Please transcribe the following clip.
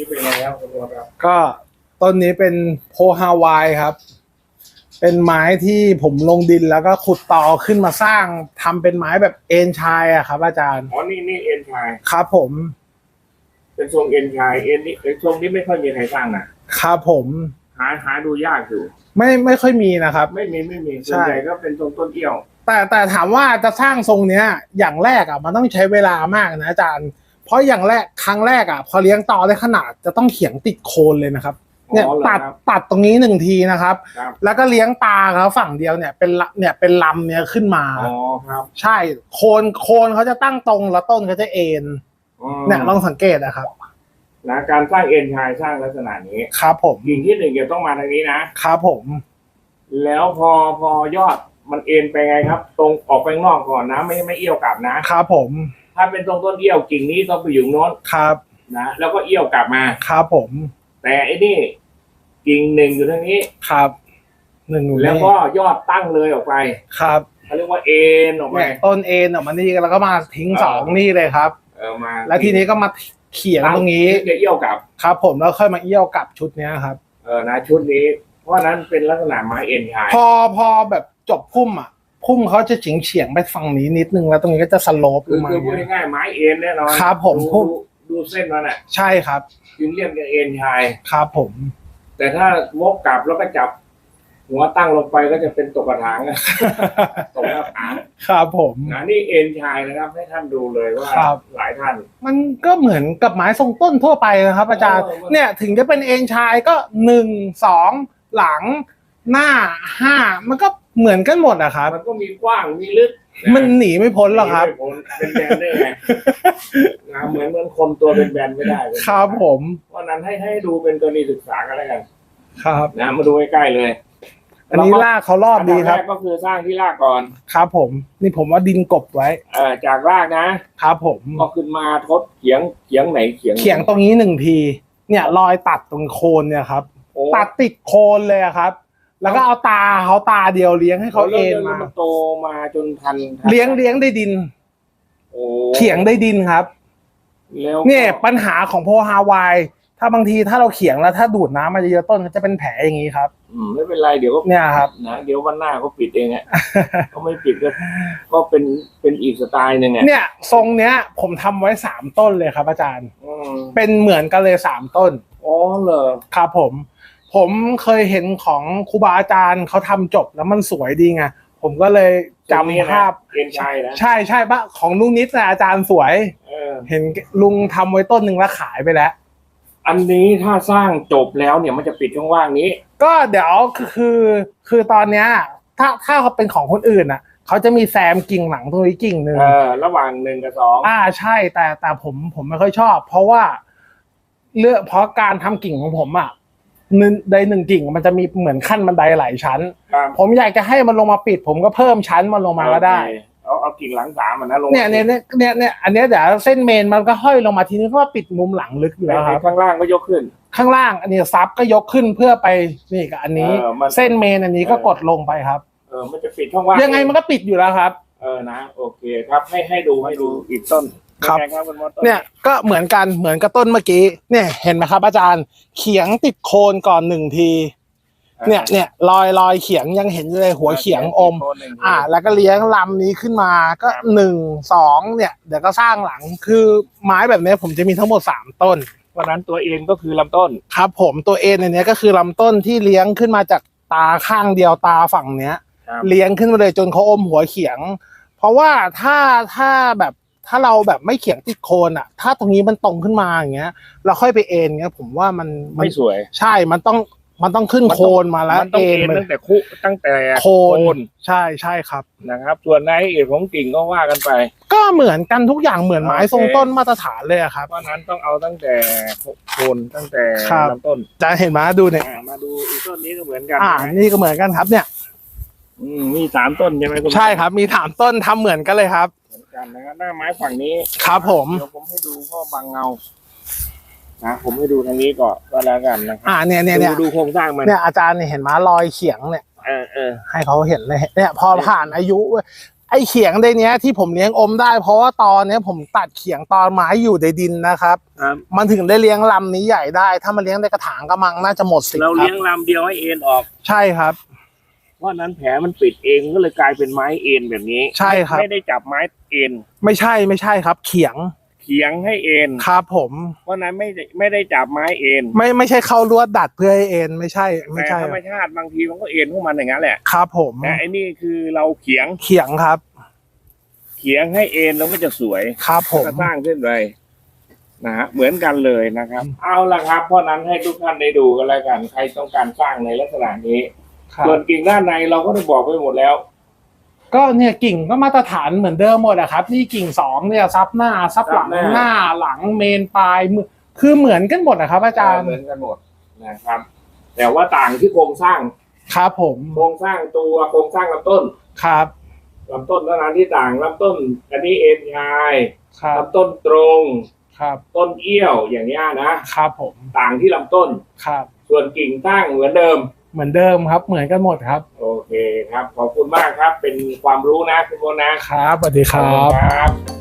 นี้เป็นไงครับคุณโรสครับก็ต้นนี้เป็นโพฮาวายครับ เป็นไม้ที่ผมลงดินแล้วก็ขุดต่อขึ้นมาสร้างทำเป็นไม้แบบเอ็นชายอะครับ อาจารย์อ๋อนี่นี่เอ็นชายครับผม เป็นทรงเอ็นชายเอ็นนี่ไอ้ทรงนี้ไม่ค่อยมีใครสร้างนะครับผมหาหาดูยากอยู่ ไม่ไม่ค่อยมีนะครับ ไม่มีไม่มีใช่ส่วนใหญ่ก็เป็นทรงต้นเอี้ยว แต่แต่ถามว่าจะสร้างทรงเนี้ย อย่างแรกอะมันต้องใช้เวลามากนะอาจารย์ เพราะอย่างแรกครั้งแรกอะ พอเลี้ยงต่อได้ขนาดจะต้องเขียงติดโคนเลยนะครับเนี่ยอ๋อหรอตัดครับตัดตรงนี้หนึ่งทีนะครับครับแล้วก็เลี้ยงปลาเขาฝั่งเดียวเนี่ยเป็นละเนี่ยเป็นลำเนี่ยขึ้นมาอ๋อครับ ใช่โคนโคนเขาจะตั้งตรงแล้วต้นเขาจะเอ็นอืมเนี่ยลองสังเกตนะครับนะการสร้างเอ็นชายสร้างลักษณะนี้ครับผมกิ่งที่หนึ่งจะต้องมาทางนี้นะครับผม แล้วพอพอยอดมันเอ็นไปไงครับ ตรงออกไปข้างนอกก่อนนะ ไม่ไม่เอี้ยวกลับนะครับผม ถ้าเป็นตรงต้นเอี้ยวกิ่งนี้ต้องไปอยู่โน้นครับนะแล้วก็เอี้ยวกลับมา ครับผม แต่ไอ้นี่กิ่งหนึ่งอยู่ทางนี้ครับหนึ่งหนูแล้วก็ยอดตั้งเลยออกไปครับเขาเรียกว่าเอ็นออกไปเนี่ยต้นเอ็นออกมานี่แล้วก็มาทิ้งเออสองนี่เลยครับเออมาแล้วทีนี้ก็มาเขียงตรงนี้จะเอี้ยวกลับครับ ผมแล้วค่อยมาเอี้ยวกลับชุดเนี้ยครับ เออนะชุดนี้ เพราะฉะนั้นเป็นลักษณะไม้เอ็นชายพอพอแบบจบพุ่มอะ พุ่มเขาจะเฉียงเฉียงๆไปฝั่งนี้นิดนึงแล้วตรงนี้ก็จะสโลปลคืองมาคือพูดง่ายๆไม้เอ็นแน่นอนครับผมดูพุ่มดูดูเส้นมันอะใช่ครับจึงเรียกกันเอ็นชาย ครับผม แต่ถ้าวกกลับแล้วก็จับ หัวตั้งลงไปก็จะเป็นตกกระถางอะตกหน้าผาครับผม นะนี่เอ็นชายนะครับ ให้ท่านดูเลยว่าครับ หลายท่าน มันก็เหมือนกับไม้ทรงต้นทั่วไปนะครับ อาจารย์เออมันเนี่ยถึงจะเป็นเอ็นชายก็หนึ่งสองหลังหน้าห้ามันก็ เหมือนกันหมดอะครับ มันก็มีกว้างมีลึกะมันหนีไม่พ้นหรอกครับไม่พ้นเป็นแบนได้ไงนะเหมือนเหมือนคนตัวเป็นแบนไม่ได้เลยครับผมเพราะฉะนั้นให้ให้ดูเป็นกรณีศึกษากันแล้วกันครับ นะมาดูใกล้ๆเลยอันนี้ลากเขารอบดีครับ นดัแกก็คือสร้างที่รากก่อนครับผม นี่ผมว่าดินกบไว้เอ่อจากรากนะครับผม ก็ขึ้นมาทดเขียงเขียงไหนเขียงเขียงตรงนี้หนึ่งที เนี่ยรอยตัดตรงโคนเนี่ยครับ โอ้ตัดติดโคนเลยอะครับ แล้วก็เอาตาเขาตาเดียวเลี้ยงให้เขาเอ็นมาแล้วโตมาจนทันทันเลี้ยงเลี้ยงได้ดินโอ้เขียงได้ดินครับแล้วก็เนี่ยปัญหาของโพฮาวาย ถ้าบางทีถ้าเราเขียงแล้วถ้าดูดน้ำมาเยอะๆต้นก็จะเป็นแผลอย่างนี้ครับ อืมไม่เป็นไรเดี๋ยวก็เนี่ยครับนะเดี๋ยววันหน้าเขาปิดเองอะเขาไม่ปิดก็ก็เป็นเป็นอีกสไตล์หนึ่งอะเนี่ย ทรงเนี้ย ผมทำไว้สามต้นเลยครับ อาจารย์อืมเป็นเหมือนกันเลยสามต้นอ๋อเหรอครับผม ผมเคยเห็นของครูบาอาจารย์เขาทำจบแล้วมันสวยดีไงผมก็เลยจำตรงนี้นะภาพ เอ็นชัยนะใช่ใช่ปะของลุงนิดนะอาจารย์สวย เออ เห็นลุงทำไว้ต้นหนึ่งแล้วขายไปแล้ว อันนี้ถ้าสร้างจบแล้วเนี่ยมันจะปิดช่องว่างนี้ ก็เดี๋ยวคือคือคือตอนเนี้ยถ้าถ้าเขาเป็นของคนอื่นอะเขาจะมีแซมกิ่งหลังตรงนี้กิ่งหนึ่งเออ ระหว่างหนึ่งกับสองอ่าใช่แต่แต่ผมผมไม่ค่อยชอบ เพราะว่าเลือกเพราะการทำกิ่งของผมอะ หนึ่งใดหนึ่งกิ่งมันจะมีเหมือนขั้นบันไดหลายชั้น ครับผมอยากจะให้มันลงมาปิด ผมก็เพิ่มชั้นมันลงมาก็ได้โอเคเอาเอากิ่งหลังสามอะนะลงเนี่ยเนี่ยเนี่ยเนี่ยเนี่ยอันเนี้ยเดี๋ยวเส้นเมนมันก็ห้อยลงมาทีนี้เพราะว่าปิดมุมหลังลึกอยู่แล้วครับ ข้างล่างก็ยกขึ้น ข้างล่างอันนี้ซับก็ยกขึ้นเพื่อไปนี่กับอันนี้ เออมัน เส้นเมนอันนี้ก็กดลงไปครับ เออมันจะปิดช่องว่างยังไงมันก็ปิดอยู่แล้วครับ เออนะ โอเคครับให้ให้ดูให้ดูอีกต้น ครับเป็นไงครับคุณมดต้นเนี่ยก็เหมือนกันเหมือนกับต้นเมื่อกี้เนี่ยเห็นไหมครับ อาจารย์เขียงติดโคนก่อนหนึ่งที เนี่ยเนี่ยรอยรอยเขียงยังเห็นอยู่เลยหัวเขียงอมอ่า แล้วก็เลี้ยงลำนี้ขึ้นมาก็หนึ่งสองเนี่ย เดี๋ยวก็สร้างหลังคือไม้แบบเนี้ยผมจะมีทั้งหมดสามต้นเพราะฉะนั้นตัวเองก็คือลำต้น ครับผมตัวเอ็นอันเนี้ยก็คือลำต้นที่เลี้ยงขึ้นมาจากตาข้างเดียวตาฝั่งเนี้ย ครับ เลี้ยงขึ้นมาเลยจนเขาอมหัวเขียง เพราะว่าถ้าถ้าแบบ ถ้าเราแบบไม่เขียงติดโคนอะ ถ้าตรงนี้มันตรงขึ้นมาอย่างเงี้ย เราค่อยไปเอ็นเงี้ย ผมว่ามันมัไม่นสวย ใช่ มันต้องมันต้องขึ้นโคนมาแล้วมันต้องเอ็นเอ็นมันตั้งแต่คุตั้งแต่โคนใช่ใช่ครับ นะครับ ส่วนในเอกของกิ่งก็ว่ากันไป ก็เหมือนกันทุกอย่างเหมือนไม้โอเค ทรงต้นมาตรฐานเลยอะครับ เพราะฉะนั้นต้องเอาตั้งแต่โคนตั้งแต่ครับ ลำต้นจะเห็นไหมดูเนี่ย อ่ามาดูอีกต้นนี้ก็เหมือนกันอ่าใช่ไหมนี่ก็เหมือนกันครับเนี่ย อืมมีสามต้นใช่ไหมณใช่ครับมีถามต้นทำเหมือนกันเลยครับเหมือน กันนะครับหน้าไม้ฝั่งนี้ครับผม เดี๋ยวผมให้ดูพ่อบางเงานะผมให้ดูทางนี้ก่อนก็แล้วกันนะครัอ่าเนี่ยเนี่ยดูเนี่ยดูโครงสร้างมันเนี่ยอาจารย์เนี่ยเห็นไหมรอยเขียงเนี่ย เออเออให้เขาเห็นเลยเนี่ยพอผ่านอายุเว้ยไอเขียงในเนี้ยที่ผมเลี้ยงอมได้ เพราะว่าตอนเนี้ยผมตัดเขียงตอนไม้อยู่ในดินนะครับ ครับมันถึงได้เลี้ยงลำนี้ใหญ่ได้ ถ้ามันเลี้ยงในกระถางกระมังน่าจะหมดสิทธิ์เราครัเลี้ยบงลำเดียวให้เอ็นออก ใช่ครับ เพราะนั้นแผลมันปิดเองก็เลยกลายเป็นไม้เอ็นแบบนี้ใช่ครับ ไม่ได้จับไม้เอ็นไม่ใช่ไม่ใช่ครับ เขียงเขียงให้เอ็นครับผมเพราะนั้นไม่ได้ไม่ได้จับไม้เอ็นไม่ไม่ใช่เข้าลวดดัดเพื่อให้เอ็นไม่ใช่ ไม่แต่ใช่ธรรมชาติบางทีมันก็เอ็นของมันอย่างนั้นแหละครับผมแต่ไอ้นี่คือเราเขียงเขียงครับ เขียงให้เอ็นแล้วก็จะสวยครับผม ก็สร้างขึ้นเลยนะฮะเหมือนกันเลยนะครับ เอาละครับ เพราะนั้นให้ทุกท่านได้ดูกันแล้วกัน ใครต้องการสร้างในลักษณะนี้ ครับ ส่วนกิ่งด้านในเราก็ได้บอกไปหมดแล้ว ก็เนี่ยกิ่งก็มาตรฐานเหมือนเดิมหมดอะครับ นี่กิ่งสองเนี่ยซับหน้าซับหลังซับหน้าหน้าหลังเมนปลายมือคือเหมือนกันหมดนะครับ อาจารย์เหมือนกันหมดนะครับ แต่ว่าต่างที่โครงสร้างครับผมโครงสร้างตัวโครงสร้างลำต้นครับลำต้นเท่านั้นที่ต่างลำต้น อันนี้เอ็นไงครับลำต้นตรง ครับต้นเอี้ยวอย่างนี้ยนะครับผมต่างที่ลำต้น ครับส่วนกิ่งตั้งเหมือนเดิม เหมือนเดิมครับ เหมือนกันหมดครับโอเคครับ ขอบคุณมากครับ เป็นความรู้นะคุณโมนะครับสวัสดีครัขอบณครับ